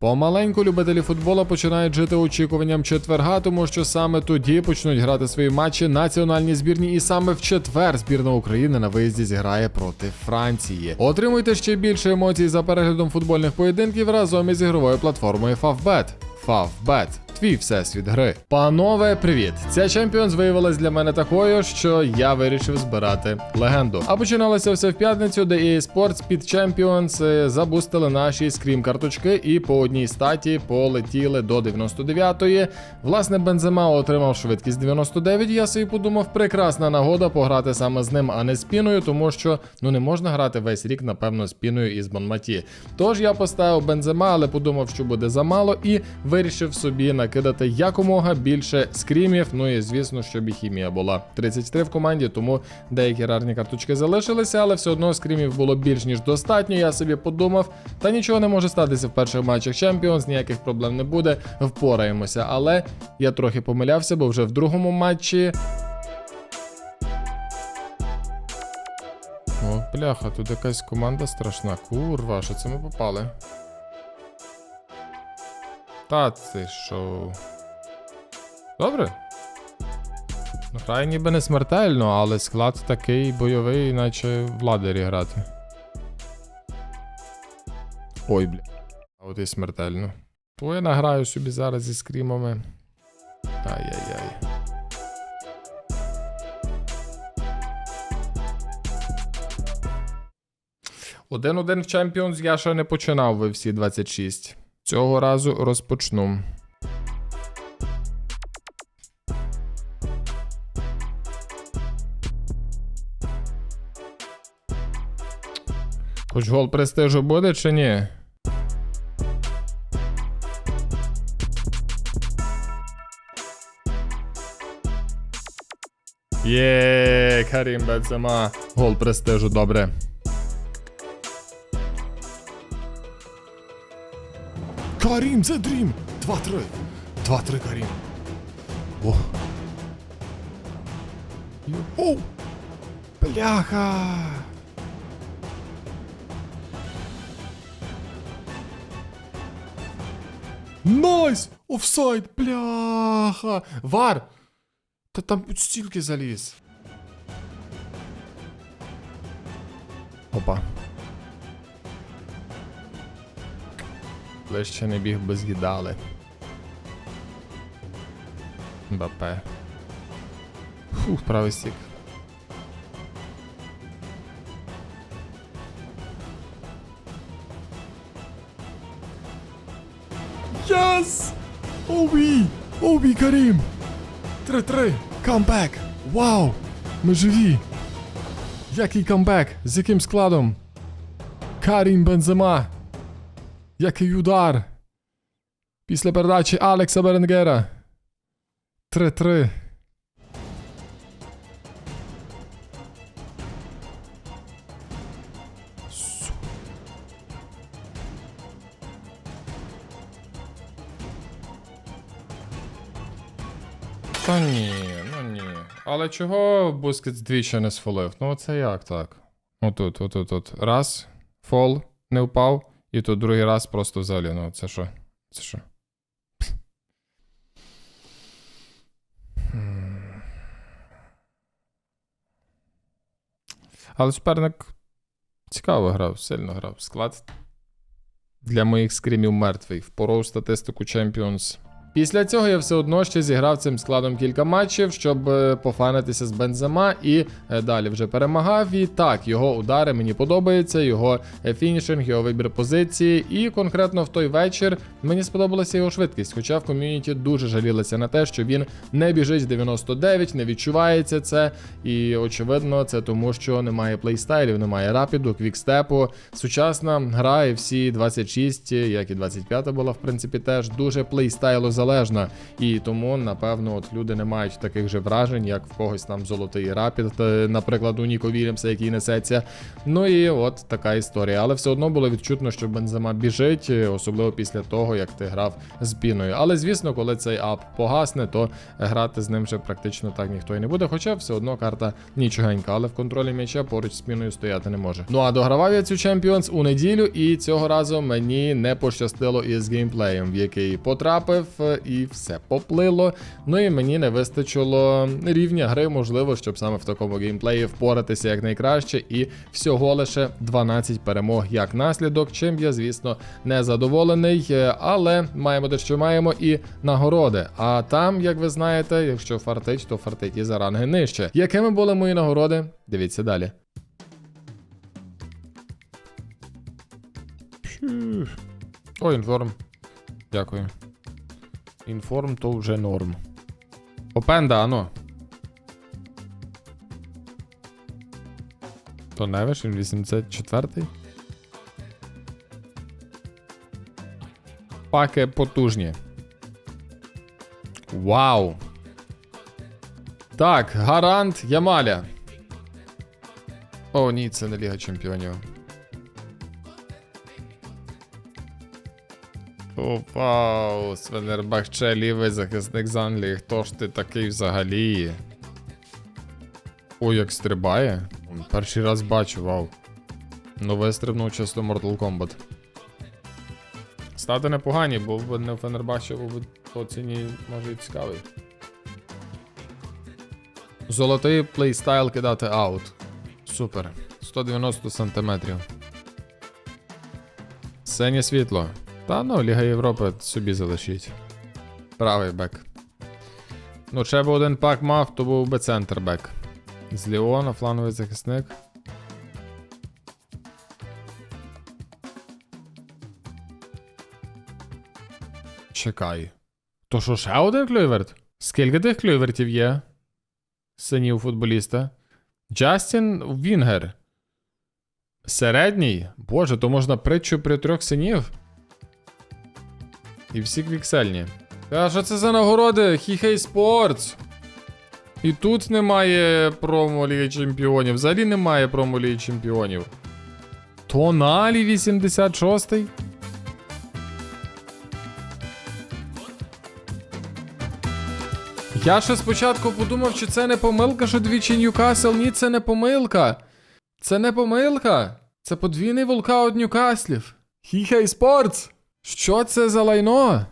Помаленьку любителі футбола починають жити очікуванням четверга, тому що саме тоді почнуть грати свої матчі національні збірні, і саме в четвер збірна України на виїзді зіграє проти Франції. Отримуйте ще більше емоцій за переглядом футбольних поєдинків разом із ігровою платформою Favbet. Favbet. Твій всесвіт гри. Панове, привіт! Ця Champions виявилась для мене такою, що я вирішив збирати легенду. А починалося все в п'ятницю, де EA Sports під Champions е, забустили наші скрім карточки і по одній статі полетіли до 99-ї. Власне, Бензема отримав швидкість 99. Я собі подумав, прекрасна нагода пограти саме з ним, а не з піною, тому що ну не можна грати весь рік, напевно, з піною із Бонматі. Тож я поставив Бензема, але подумав, що буде замало, і вирішив собі накидати якомога більше скрімів. Ну і звісно, щоб і хімія була 33 в команді, тому деякі рарні карточки залишилися, але все одно скрімів було більш ніж достатньо. Я собі подумав, та нічого не може статися в перших матчах Champions, ніяких проблем не буде, впораємося. Але я трохи помилявся, бо вже в другому матчі. О, бляха, тут якась команда страшна. Курва, що це ми попали? Та ти що? Добре. Ну, Грає ніби не смертельно, але склад такий бойовий, наче в ладері грати. Ой, бля. А от і смертельно. То я награю собі зараз зі скрімами. Ай-яй-яй. Один-один в Champions я ще не починав ви всі 26. Цього разу розпочну. Хоч гол престижу буде чи ні? Є, Карім Бензема. Гол престижу, добре. Карім, це дрім! 2-3. 2-3, Карім. О. Ю- Оу! Бляха! Найс! Офсайд! Бляха! Вар! Та там стільки заліз. Опа. Ближче не біг би з'їдали. Бапе. Фух, правий стік. Yes! Обі! Обі, Карім! 3-3! Камбек! Вау! Ми живі! Який камбек? З яким складом? Карім Бензема! Який удар! Після передачі Алекса Беренгера. 3-3. Та ні, ну ні. Але чого Бускетс двічі не сфолив? Ну це як так? Отут, отут, от. Раз, фол, не впав, і тут другий раз просто взагалі. Ну це що? Це що? Але суперник цікаво грав, сильно грав. Склад для моїх скрімів мертвий. Впоров статистику Champions. Після цього я все одно ще зіграв цим складом кілька матчів, щоб е, пофанитися з Бензема і е, далі вже перемагав. І так, його удари мені подобаються, його е, фінішинг, його вибір позиції. І конкретно в той вечір мені сподобалася його швидкість. Хоча в ком'юніті дуже жалілися на те, що він не біжить 99, не відчувається це. І очевидно, це тому, що немає плейстайлів, немає рапіду, квікстепу. Сучасна гра і всі 26, як і 25 була, в принципі, теж дуже плейстайло. Незалежна. І тому, напевно, от люди не мають таких же вражень, як в когось там золотий рапід, наприклад, у Ніко Вільямса, який несеться. Ну і от така історія. Але все одно було відчутно, що Бензема біжить, особливо після того, як ти грав з піною. Але звісно, коли цей ап погасне, то грати з ним вже практично так ніхто і не буде. Хоча все одно карта нічогенька, але в контролі м'яча поруч з піною стояти не може. Ну а догравав я цю Champions у неділю, і цього разу мені не пощастило із геймплеєм, в який потрапив, і все поплило. Ну і мені не вистачило рівня гри, можливо, щоб саме в такому геймплеї впоратися якнайкраще. І всього лише 12 перемог як наслідок, чим я, звісно, не задоволений. е, Але маємо те, що маємо, і нагороди. А там, як ви знаєте, якщо фартить, то фартить і за ранги нижче. Якими були мої нагороди? Дивіться далі. О, інформ. Дякую. Інформ то вже норм. Опенда, ано. То Невиш, він 84-й. Паки потужні. Вау. Так, гарант Ямаля. О, ні, це не Ліга Чемпіонів. О, вау, Свенербахче, лівий захисник з Англії. Хто ж ти такий взагалі? Ой, як стрибає. Перший раз бачу, вау. Ну, вистрибнув чисто Mortal Kombat. Стати непогані, бо б не в Фенербахче по ціні, може, і цікавий. Золотий плейстайл кидати аут. Супер. 190 сантиметрів. Синє світло. Та ну, Ліга Європи собі залишіть. Правий бек. Ну, ще б один пак мав, то був би центр бек. З Ліона, фланговий захисник. Чекай. То що ще один клюйверт? Скільки тих клюйвертів є? Синів футболіста. Джастін Вінгер. Середній? Боже, то можна притчу при трьох синів? І всі квіксельні. А що це за нагороди? Хіхей Спортс. І тут немає промо Ліги Чемпіонів. Взагалі немає промо Ліги Чемпіонів. Тоналі 86-й. Я ще спочатку подумав, чи це не помилка, що двічі Ньюкасл. Ні, це не помилка. Це не помилка. Це подвійний волкаут Ньюкаслів. Хіхей Спортс! Що це за лайно?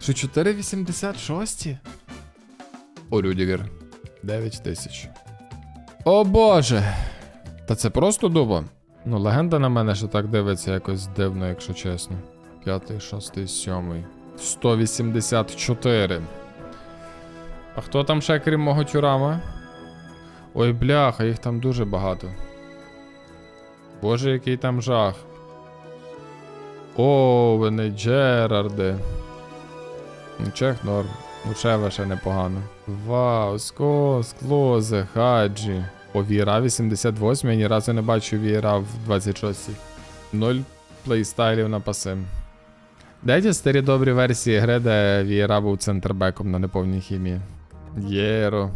Що 4,86? О, Рюдігер. 9 тисяч. О боже. Та це просто дубо. Ну, легенда на мене ще так дивиться якось дивно, якщо чесно. П'ятий, шостий, сьомий. 184. А хто там ще крім мого тюрама? Ой, бляха, їх там дуже багато. Боже, який там жах. О, вони Джерарди. Ну, Чех норм. Учева ще непогано. Вау, скос, клозе, хаджі. О, Віра 88, я ні разу не бачу Віра в 26. Ноль плейстайлів на паси. Дайте старі добрі версії гри, де Віра був центрбеком на неповній хімії. Єро.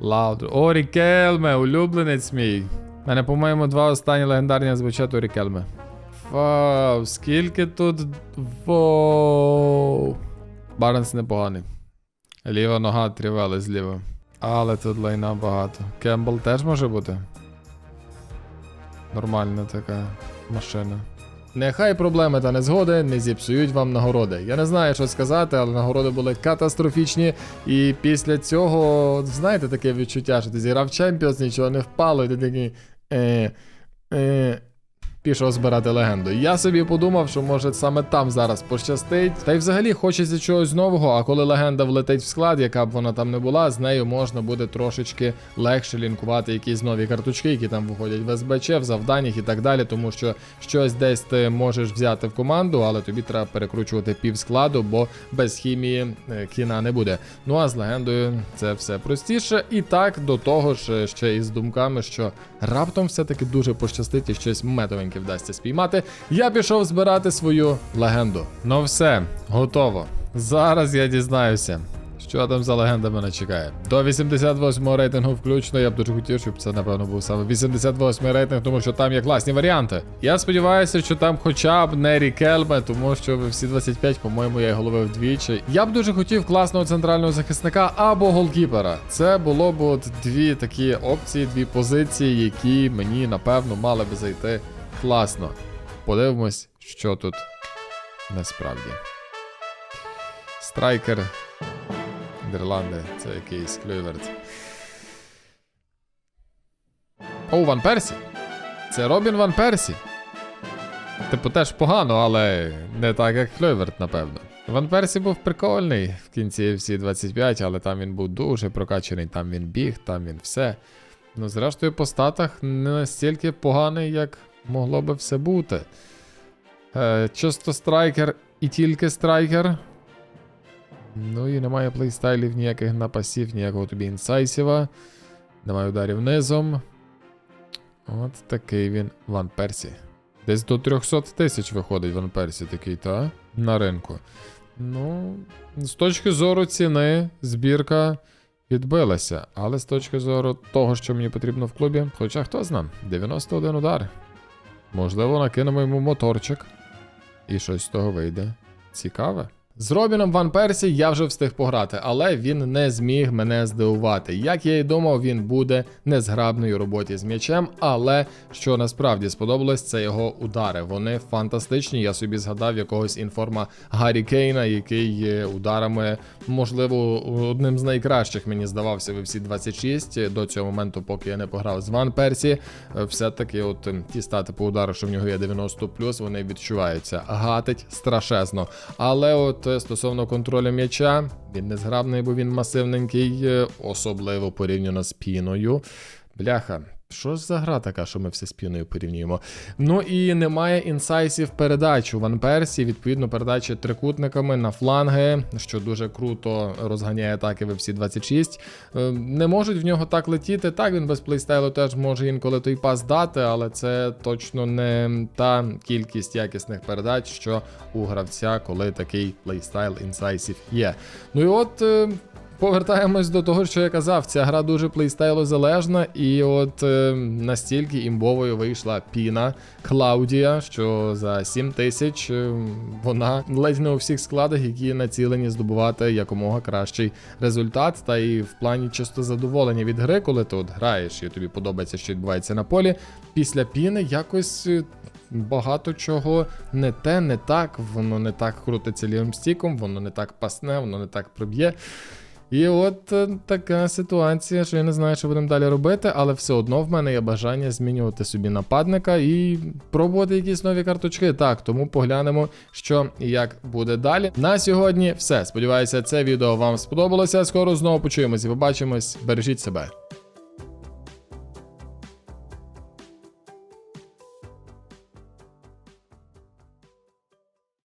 Лауд. О, Рікелме, улюбленець мій. У мене, по-моєму, два останні легендарні звучать Рікелме. Вау, скільки тут. Воу. Барнс непоганий. Ліва нога трівели зліва. Але тут лайна багато. Кембл теж може бути. Нормальна така машина. Нехай проблеми та незгоди не зіпсують вам нагороди. Я не знаю, що сказати, але нагороди були катастрофічні. І після цього, знаєте, таке відчуття, що ти зіграв Champions, нічого не впало, і ти такий. Е, е, пішов збирати легенду. Я собі подумав, що може саме там зараз пощастить. Та й взагалі хочеться чогось нового, а коли легенда влетить в склад, яка б вона там не була, з нею можна буде трошечки легше лінкувати якісь нові карточки, які там виходять в СБЧ, в завданнях і так далі, тому що щось десь ти можеш взяти в команду, але тобі треба перекручувати пів складу, бо без хімії е, кіна не буде. Ну а з легендою це все простіше. І так до того ж ще із думками, що раптом все-таки дуже пощастить і щось метовеньке швиденько вдасться спіймати. Я пішов збирати свою легенду. Ну все, готово. Зараз я дізнаюся. Що там за легенда мене чекає? До 88 рейтингу включно. Я б дуже хотів, щоб це, напевно, був саме 88 рейтинг, тому що там є класні варіанти. Я сподіваюся, що там хоча б не Рікельме, тому що всі 25, по-моєму, я його ловив двічі. Я б дуже хотів класного центрального захисника або голкіпера. Це було б от дві такі опції, дві позиції, які мені, напевно, мали би зайти класно. Подивимось, що тут насправді. Страйкер. Нідерланди, це якийсь Клюверт. О, Ван Персі. Це Робін Ван Персі. Типу, теж погано, але не так, як Клюверт, напевно. Ван Персі був прикольний в кінці всі 25, але там він був дуже прокачаний, там він біг, там він все. Ну, зрештою, по статах не настільки поганий, як могло би все бути. Е, чисто страйкер і тільки страйкер. Ну і немає плейстайлів ніяких напасів, ніякого тобі інсайсіва. Немає ударів низом. От такий він Ван Персі. Десь до 300 тисяч виходить Ван Персі такий, та? На ринку. Ну, з точки зору ціни, збірка відбилася. Але з точки зору того, що мені потрібно в клубі, хоча хто зна, 91 удар. Можливо, накинемо йому моторчик. І щось з того вийде. Цікаве. З Робіном Ван Персі я вже встиг пограти, але він не зміг мене здивувати. Як я і думав, він буде незграбною роботі з м'ячем, але що насправді сподобалось, це його удари. Вони фантастичні. Я собі згадав якогось інформа Гаррі Кейна, який ударами, можливо, одним з найкращих мені здавався в всі 26 до цього моменту, поки я не пограв з Ван Персі. Все-таки, от ті стати по удару, що в нього є 90 вони відчуваються. Гатить страшезно. Але от стосовно контролю м'яча, він не зграбний, бо він масивненький, е, особливо порівняно з піною. Бляха. Що ж за гра така, що ми все з піною порівнюємо? Ну і немає інсайсів передач у Ван Персі. Відповідно, передачі трикутниками на фланги, що дуже круто розганяє атаки в всі 26. Е, Не можуть в нього так летіти. Так, він без плейстайлу теж може інколи той пас дати, але це точно не та кількість якісних передач, що у гравця, коли такий плейстайл інсайсів є. Ну і от. Повертаємось до того, що я казав, ця гра дуже плейстайлозалежна, і от е, настільки імбовою вийшла піна Клаудія, що за 7 тисяч е, вона ледь не у всіх складах, які націлені здобувати якомога кращий результат. Та і в плані чисто задоволення від гри, коли ти от граєш і тобі подобається, що відбувається на полі. Після піни якось. е, Багато чого не те, не так, воно не так крутиться лівим стіком, воно не так пасне, воно не так проб'є. І от е, така ситуація, що я не знаю, що будемо далі робити, але все одно в мене є бажання змінювати собі нападника і пробувати якісь нові карточки. Так, тому поглянемо, що і як буде далі. На сьогодні все. Сподіваюся, це відео вам сподобалося. Скоро знову почуємось і побачимось. Бережіть себе.